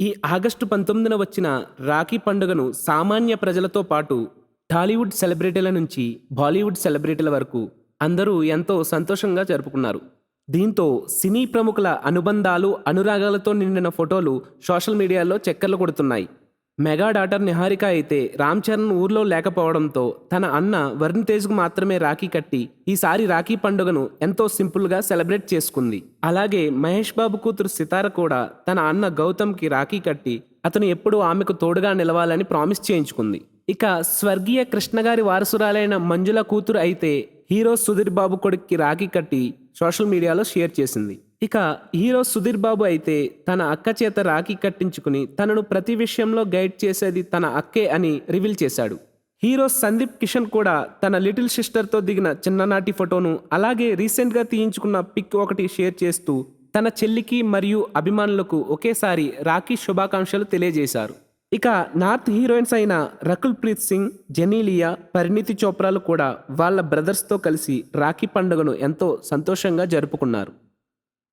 ఈ ఆగస్టు పంతొమ్మిదిన వచ్చిన రాఖీ పండుగను సామాన్య ప్రజలతో పాటు టాలీవుడ్ సెలబ్రిటీల నుంచి బాలీవుడ్ సెలబ్రిటీల వరకు అందరూ ఎంతో సంతోషంగా జరుపుకున్నారు. దీంతో సినీ ప్రముఖుల అనుబంధాలు అనురాగాలతో నిండిన ఫోటోలు సోషల్ మీడియాలో చక్కర్లు కొడుతున్నాయి. మెగా డాటర్ నిహారిక అయితే రామ్ చరణ్ ఊర్లో లేకపోవడంతో తన అన్న వరుణ్ తేజ్కు మాత్రమే రాఖీ కట్టి ఈసారి రాఖీ పండుగను ఎంతో సింపుల్గా సెలబ్రేట్ చేసుకుంది. అలాగే మహేష్ బాబు కూతురు సితార కూడా తన అన్న గౌతమ్కి రాఖీ కట్టి అతను ఎప్పుడూ ఆమెకు తోడుగా నిలవాలని ప్రామిస్ చేయించుకుంది. ఇక స్వర్గీయ కృష్ణగారి వారసురాలైన మంజుల కూతురు అయితే హీరో సుధీర్ బాబు కొడుక్కి రాఖీ కట్టి సోషల్ మీడియాలో షేర్ చేసింది. ఇక హీరో సుధీర్ బాబు అయితే తన అక్క చేత రాఖీ కట్టించుకుని తనను ప్రతి విషయంలో గైడ్ చేసేది తన అక్కే అని రివీల్ చేశాడు. హీరో సందీప్ కిషన్ కూడా తన లిటిల్ సిస్టర్తో దిగిన చిన్ననాటి ఫోటోను అలాగే రీసెంట్గా తీయించుకున్న పిక్ ఒకటి షేర్ చేస్తూ తన చెల్లికి మరియు అభిమానులకు ఒకేసారి రాఖీ శుభాకాంక్షలు తెలియజేశారు. ఇక నార్త్ హీరోయిన్స్ అయిన రకుల్ ప్రీత్ సింగ్ జెనీలియా పరిణితి చోప్రాలు కూడా వాళ్ళ బ్రదర్స్తో కలిసి రాఖీ పండుగను ఎంతో సంతోషంగా జరుపుకున్నారు.